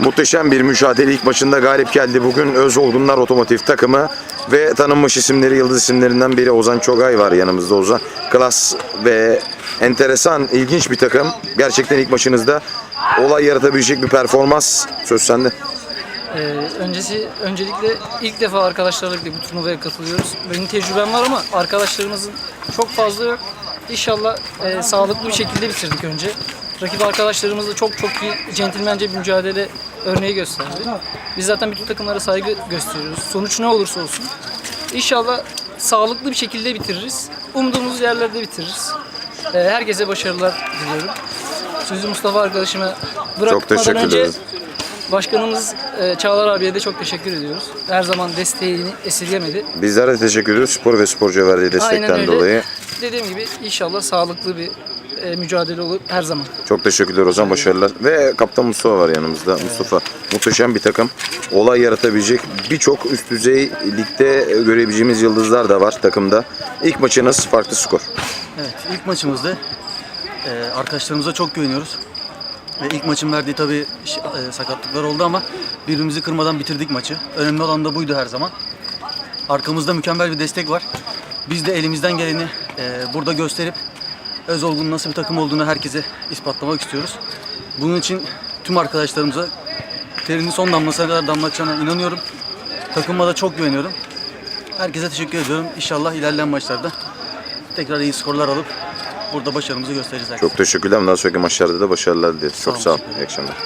Muhteşem bir mücadele ilk maçında galip geldi bugün Öz Olgunlar Otomotiv takımı ve tanınmış isimleri yıldız isimlerinden biri Ozan Çogay var yanımızda Ozan. Klas ve enteresan ilginç bir takım. Gerçekten ilk maçınızda olay yaratabilecek bir performans söz sende. Ee, öncesi öncelikle ilk defa arkadaşlarla bu turnuvaya katılıyoruz. Benim tecrübem var ama arkadaşlarımızın çok fazla yok. İnşallah e, sağlıklı bir şekilde bitirdik önce. Rakip arkadaşlarımız da çok çok iyi, centilmence bir mücadele örneği gösterdi. Biz zaten bütün takımlara saygı gösteriyoruz. Sonuç ne olursa olsun. İnşallah sağlıklı bir şekilde bitiririz. Umduğumuz yerlerde bitiririz. Ee, herkese başarılar diliyorum. Sözü Mustafa arkadaşıma bırakmadan teşekkür önce. Başkanımız e, Çağlar abiye de çok teşekkür ediyoruz. Her zaman desteğini esirgemedi. Bizler de teşekkür ediyoruz spor ve sporcuya verdiği destekten Aynen öyle. dolayı. Dediğim gibi inşallah sağlıklı bir e, mücadele olur her zaman. Çok teşekkürler Ozan başarılar. Ve kaptan Mustafa var yanımızda. Mustafa muhteşem bir takım. Olay yaratabilecek birçok üst düzey ligde görebileceğimiz yıldızlar da var takımda. İlk maçınız farklı skor. Evet, ilk maçımızda e, arkadaşlarımıza çok güveniyoruz. Ve ilk maçın verdiği tabii ş- e, sakatlıklar oldu ama birbirimizi kırmadan bitirdik maçı. Önemli olan da buydu her zaman. Arkamızda mükemmel bir destek var. Biz de elimizden geleni e, burada gösterip Özolgun'un nasıl bir takım olduğunu herkese ispatlamak istiyoruz. Bunun için tüm arkadaşlarımıza terinin son damlasına kadar damlatacağına inanıyorum. Takıma da çok güveniyorum. Herkese teşekkür ediyorum. İnşallah ilerleyen maçlarda tekrar iyi skorlar alıp burada başarımızı göstereceğiz. herkese. Çok teşekkürler. Bundan sonraki maçlarda da başarılar dileriz. Çok olun, sağ ol. teşekkür İyi akşamlar.